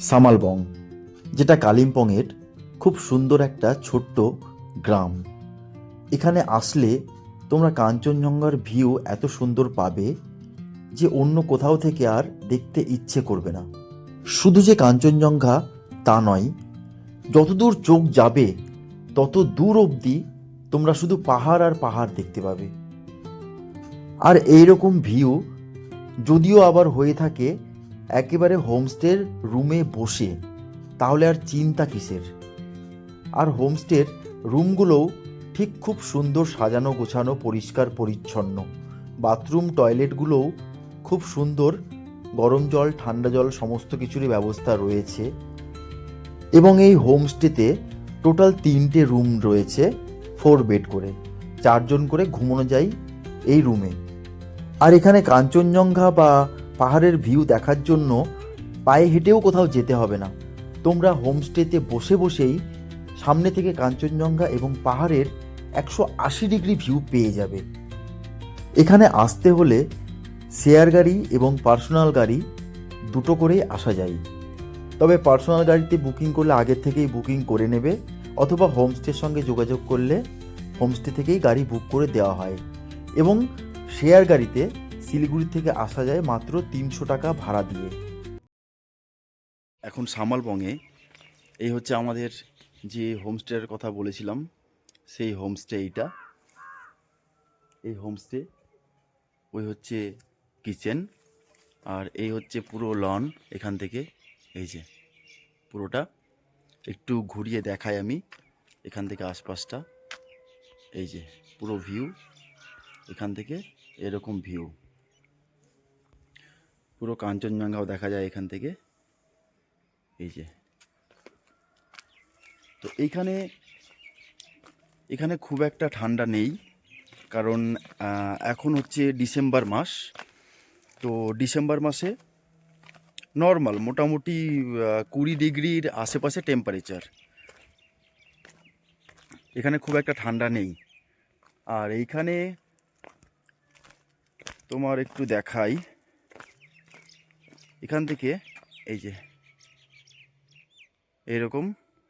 সামালবং, যেটা কালিম্পংয়ের খুব সুন্দর একটা ছোট্ট গ্রাম। এখানে আসলে তোমরা কাঞ্চনজঙ্ঘার ভিউ এত সুন্দর পাবে যে অন্য কোথাও থেকে আর দেখতে ইচ্ছে করবে না। শুধু যে কাঞ্চনজঙ্ঘা তা নয় যতদূর চোখ যাবে, তত দূর অবধি তোমরা শুধু পাহাড় আর পাহাড় দেখতে পাবে। আর এইরকম ভিউ যদিও আবার হয়ে থাকে একেবারে হোমস্টের রুমে বসে, তাহলে আর চিন্তা কিসের? আর হোমস্টের রুমগুলোও ঠিক খুব সুন্দর সাজানো গোছানো, পরিষ্কার, পরিচ্ছন্ন। বাথরুম, টয়লেটগুলোও খুব সুন্দর, গরম জল, ঠান্ডা জল সমস্ত কিছুরই ব্যবস্থা রয়েছে। এবং এই হোমস্টেতে টোটাল তিনটে রুম রয়েছে, ফোর বেড করে। চারজন করে ঘুমানো যায় এই রুমে। আর এখানে কাঞ্চনজঙ্ঘা বা পাহাড়ের ভিউ দেখার জন্য পায়ে হেঁটেও কোথাও যেতে হবে না। তোমরা হোমস্টেতে বসে বসেই সামনে থেকে কাঞ্চনজঙ্ঘা এবং পাহাড়ের একশো আশি ডিগ্রি ভিউ পেয়ে যাবে। এখানে আসতে হলে শেয়ার গাড়ি এবং পার্সোনাল গাড়ি দুটো করেই আসা যায়। তবে পার্সোনাল গাড়িতে বুকিং করলে আগের থেকেই বুকিং করে নেবে অথবা হোমস্টের সঙ্গে যোগাযোগ করলে হোমস্টে থেকেই গাড়ি বুক করে দেওয়া হয়। এবং শেয়ার গাড়িতে শিলিগুড়ি থেকে আসা যায় মাত্র তিনশো টাকা ভাড়া দিয়ে। এখন সামালবঙ্গে এই হচ্ছে আমাদের যে হোমস্টের কথা বলেছিলাম, সেই হোমস্টে এইটা। এই হোমস্টে ওই হচ্ছে কিচেন আর এই হচ্ছে পুরো লন এখান থেকে। এই যে পুরোটা একটু ঘুরিয়ে দেখাই আমি এখান থেকে আশপাশটা। এই যে পুরো ভিউ এখান থেকে এরকম ভিউ। পুরো কাঞ্চনজঙ্ঘাও দেখা যায় এখান থেকে। এই যে। তো এইখানে এখানে খুব একটা ঠান্ডা নেই, কারণ এখন হচ্ছে ডিসেম্বর মাস। তো ডিসেম্বর মাসে নর্মাল, মোটামুটি কুড়ি ডিগ্রির আশেপাশে টেম্পারেচার এখানে খুব একটা ঠান্ডা নেই। আর এইখানে তোমার একটু দেখাই। এখান থেকে এই যে এরকম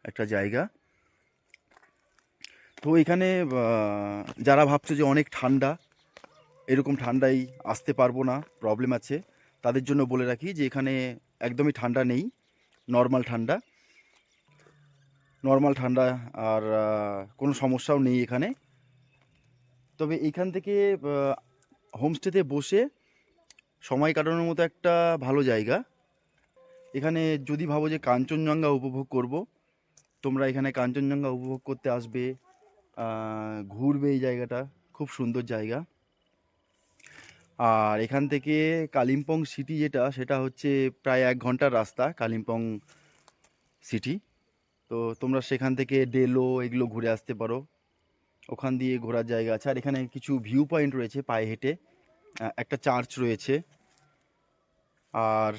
একটা জায়গা। তো এখানে যারা ভাবছে যে অনেক ঠান্ডা, এরকম ঠান্ডায় আসতে পারব না প্রবলেম আছে, তাদের জন্য বলে রাখি যে এখানে একদমই ঠান্ডা নেই নর্মাল ঠান্ডা। নর্মাল ঠান্ডা আর কোনো সমস্যাও নেই এখানে। তবে এখান থেকে হোমস্টেতে বসে সময় কাটানোর মতো একটা ভালো জায়গা। এখানে যদি ভাবো যে কাঞ্চনজঙ্ঘা উপভোগ করব, তোমরা এখানে কাঞ্চনজঙ্ঘা উপভোগ করতে আসবে ঘুরবে এই জায়গাটা, খুব সুন্দর জায়গা। আর এখান থেকে কালিম্পং সিটি যেটা, সেটা হচ্ছে প্রায় এক ঘণ্টার রাস্তা কালিম্পং সিটি তো তোমরা সেখান থেকে ডেলো এগুলো ঘুরে আসতে পারো। ওখান দিয়ে ঘোরার জায়গা আছে। আর এখানে কিছু ভিউ পয়েন্ট রয়েছে পায়ে হেঁটে। একটা চার্চ রয়েছে। আর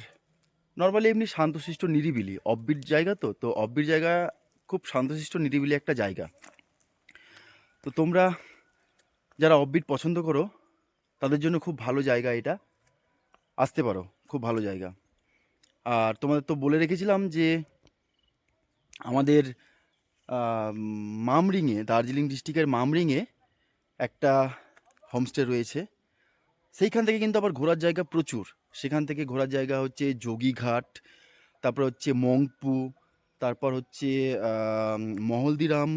নর্মালি এমনি শান্তশিষ্ট নিরিবিলি অব্বির জায়গা তো তো অব্বির জায়গা খুব শান্তশিষ্ট নিরিবিলি একটা জায়গা। তো তোমরা যারা অব্বিট পছন্দ করো, তাদের জন্য খুব ভালো জায়গা এটা। আসতে পারো, খুব ভালো জায়গা। আর তোমাদের তো বলে রেখেছিলাম যে আমাদের মামরিংয়ে, দার্জিলিং ডিস্ট্রিক্টের মামরিংয়ে একটা হোমস্টে রয়েছে। সেইখান থেকে কিন্তু আবার ঘোরার জায়গা প্রচুর। সেখান থেকে ঘোরার জায়গা হচ্ছে যোগীঘাট, তারপর হচ্ছে মংপু, তারপর হচ্ছে Mahaldiram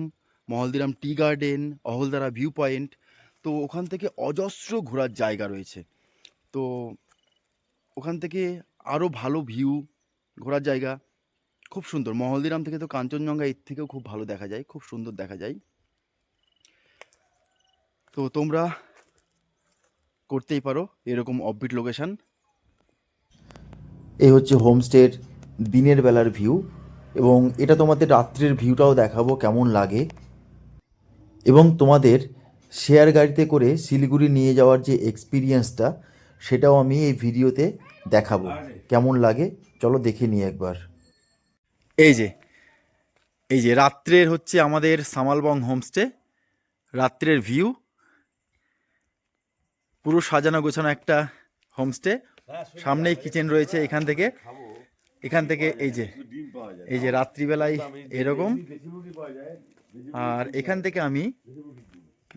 Mahaldiram tea garden, Ahaldara view point তো ওখান থেকে অজস্র ঘোরার জায়গা রয়েছে। তো ওখান থেকে আরও ভালো ভিউ, ঘোরার জায়গা। খুব সুন্দর। মহলদিরাম থেকে তো কাঞ্চনজঙ্ঘা এর থেকেও খুব ভালো দেখা যায়। খুব সুন্দর দেখা যায়। তো তোমরা করতেই পারো এরকম অফবিট লোকেশন এই হচ্ছে হোমস্টের দিনের বেলার ভিউ এবং এটা তোমাদের রাত্রের ভিউটাও দেখাবো কেমন লাগে। এবং তোমাদের শেয়ার গাড়িতে করে শিলিগুড়ি নিয়ে যাওয়ার যে এক্সপিরিয়েন্সটা সেটাও আমি এই ভিডিওতে দেখাবো। কেমন লাগে? চলো দেখে নিই একবার। এই যে এই যে রাত্রের হচ্ছে আমাদের সামালবং হোমস্টে রাত্রের ভিউ পুরো সাজানো গোছানো একটা হোমস্টে। সামনেই কিচেন রয়েছে এখান থেকে। এখান থেকে এই যে এই যে রাত্রিবেলায় এরকম। আর এখান থেকে আমি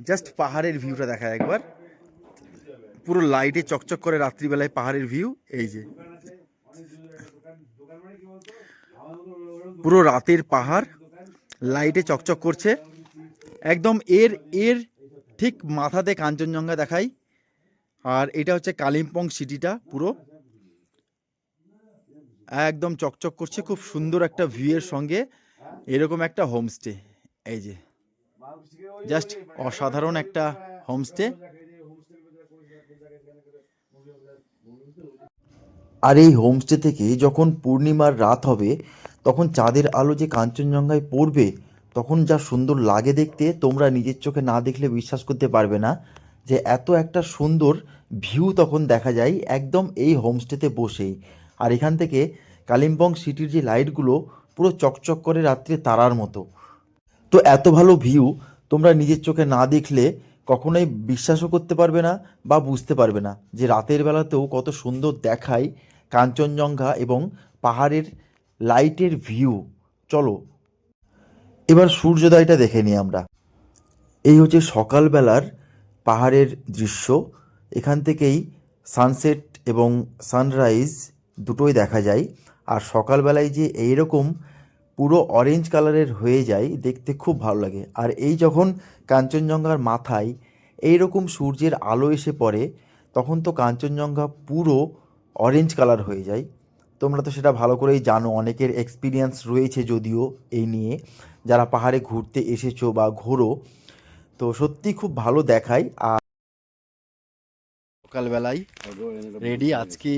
জাস্ট পাহাড়ের ভিউটা দেখা একবার। পুরো লাইটে চকচক করে রাত্রিবেলায় পাহাড়ের ভিউ এই যে। পুরো রাতের পাহাড় লাইটে চকচক করছে। একদম এর এর ঠিক মাথাতে কাঞ্চনজঙ্ঘা দেখাই। আর এটা হচ্ছে কালিম্পং সিটিটা পুরো। একদম চকচক করছে, খুব সুন্দর একটা ভিউয়ের সঙ্গে। এরকম একটা হোমস্টে এই যে। জাস্ট অসাধারণ একটা হোমস্টে আর এই হোমস্টে থেকে যখন পূর্ণিমার রাত হবে, তখন চাঁদের আলো যে কাঞ্চনজঙ্ঘায় পড়বে, তখন যা সুন্দর লাগে দেখতে, তোমরা নিজের চোখে না দেখলে বিশ্বাস করতে পারবে না। যে এত একটা সুন্দর ভিউ তখন দেখা যায় একদম এই হোমস্টেতে বসেই। আর এখান থেকে কালিম্পং সিটির যে লাইটগুলো পুরো চকচক করে রাত্রে তারার মতো। তো এত ভালো ভিউ তোমরা নিজের চোখে না দেখলে কখনোই বিশ্বাসও করতে পারবে না বা বুঝতে পারবে না যে রাতের বেলাতেও কত সুন্দর দেখায় কাঞ্চনজঙ্ঘা এবং পাহাড়ের লাইটের ভিউ চলো, এবার সূর্যোদয়টা দেখে নিই আমরা। এই হচ্ছে সকালবেলার পাহাড়ের দৃশ্য। এখান থেকেই সানসেট এবং সানরাইজ দুটোই দেখা যায়। আর সকালবেলায় যে এইরকম পুরো অরেঞ্জ কালারের হয়ে যায়, দেখতে খুব ভালো লাগে। আর এই যখন কাঞ্চনজঙ্ঘার মাথায় এই রকম সূর্যের আলো এসে পড়ে, তখন তো কাঞ্চনজঙ্ঘা পুরো অরেঞ্জ কালার হয়ে যায়। তোমরা তো সেটা ভালো করেই জানো, অনেকের এক্সপিরিয়েন্স রয়েছে যদিও এই নিয়ে। যারা পাহাড়ে ঘুরতে এসেছ বা ঘোরো তো সত্যি খুব ভালো দেখায়, আর সকালবেলায় রেডি। আজকে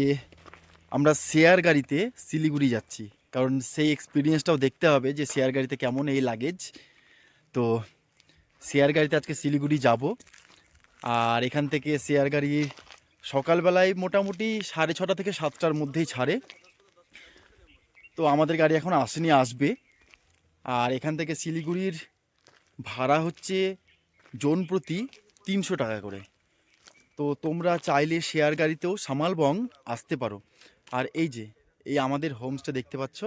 আমরা শেয়ার গাড়িতে শিলিগুড়ি যাচ্ছি, কারণ সেই এক্সপিরিয়েন্সটাও দেখতে হবে যে শেয়ার গাড়িতে কেমন এই লাগেজ তো শেয়ার গাড়িতে আজকে শিলিগুড়ি যাব, আর এখান থেকে শেয়ার গাড়ি সকালবেলায় মোটামুটি সাড়ে ছটা থেকে সাতটার মধ্যেই ছাড়ে। তো আমাদের গাড়ি এখন আসেনি, আসবে। আর এখান থেকে শিলিগুড়ির ভাড়া হচ্ছে জন প্রতি তিনশো টাকা করে। তো তোমরা চাইলে শেয়ার গাড়িতেও সামালবং আসতে পারো। আর এই যে, এই আমাদের হোমস্টে দেখতে পাচ্ছ,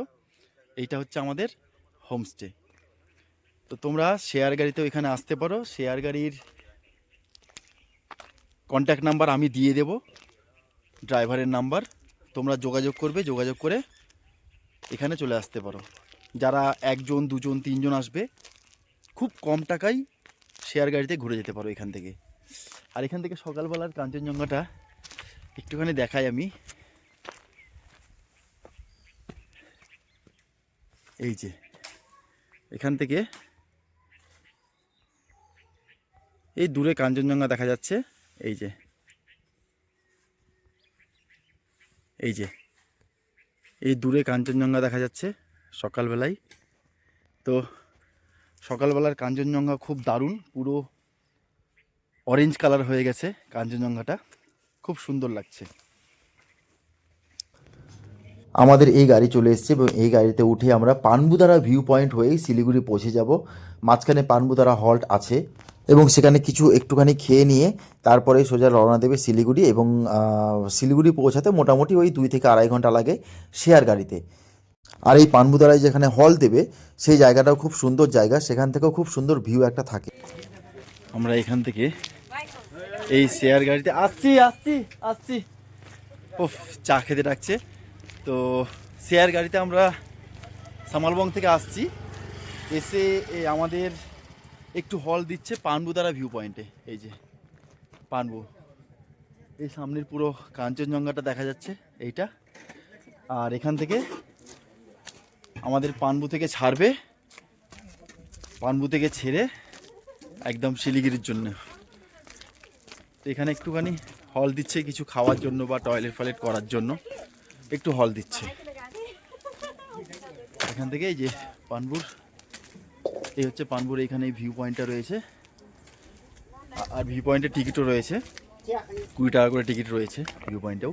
এইটা হচ্ছে আমাদের হোমস্টে তো তোমরা শেয়ার গাড়িতেও এখানে আসতে পারো। শেয়ার গাড়ির কন্ট্যাক্ট নাম্বার আমি দিয়ে দেব ড্রাইভারের নাম্বার তোমরা যোগাযোগ করবে, যোগাযোগ করে এখানে চলে আসতে পারো। যারা একজন, দুজন, তিনজন আসবে, খুব কম টাকায় শেয়ার গাড়িতে ঘুরে যেতে পারো এখান থেকে। আর এখান থেকে সকালবেলার কাঞ্চনজঙ্ঘাটা একটুখানি দেখাই আমি। এই যে, এখান থেকে এই দূরে কাঞ্চনজঙ্ঘা দেখা যাচ্ছে। এই যে এই যে, এই দূরে কাঞ্চনজঙ্ঘা দেখা যাচ্ছে সকালবেলায়। তো সকালবেলার কাঞ্চনজঙ্ঘা খুব দারুণ, পুরো অরেঞ্জ কালার হয়ে গেছে কাঞ্চনজঙ্ঘাটা। খুব সুন্দর লাগছে। আমাদের এই গাড়ি চলে এসেছে এবং এই গাড়িতে উঠে আমরা পানবুদারা ভিউ পয়েন্ট হয়ে শিলিগুড়ি পৌঁছে যাব। মাঝখানে পানবুদারা হল্ট আছে এবং সেখানে কিছু একটুখানি খেয়ে নিয়ে তারপরে সোজা রওনা দেবে শিলিগুড়ি এবং শিলিগুড়ি পৌঁছাতে মোটামুটি ওই দুই থেকে আড়াই ঘণ্টা লাগে শেয়ার গাড়িতে। আর এই পানবুদারায় যেখানে হল দেবে, সেই জায়গাটাও খুব সুন্দর জায়গা। সেখান থেকেও খুব সুন্দর ভিউ একটা থাকে। আমরা এখান থেকে এই শেয়ার গাড়িতে আসছি আসছি আসছি। ওফ চা খেতে ডাকছে। তো শেয়ার গাড়িতে আমরা সামালবং থেকে আসছি। এসে আমাদের একটু হল দিচ্ছে পানবুদারা ভিউ পয়েন্টে এই যে, পানবু। এই সামনের পুরো কাঞ্চনজঙ্ঘাটা দেখা যাচ্ছে, এইটা। আর এখান থেকে আমাদের পানবু থেকে ছাড়বে। পানবু থেকে ছেড়ে একদম শিলিগুড়ির জন্য। তো এখানে একটুখানি হল দিচ্ছে কিছু খাওয়ার জন্য বা টয়লেট ফয়লেট করার জন্য। একটু হল দিচ্ছে। এখান থেকে এই যে পানবুর, এই হচ্ছে পানপুর এইখানে ভিউ পয়েন্টটা রয়েছে। আর ভিউ পয়েন্টের টিকিটও রয়েছে। কুড়ি টাকা করে টিকিট রয়েছে ভিউ পয়েন্টেও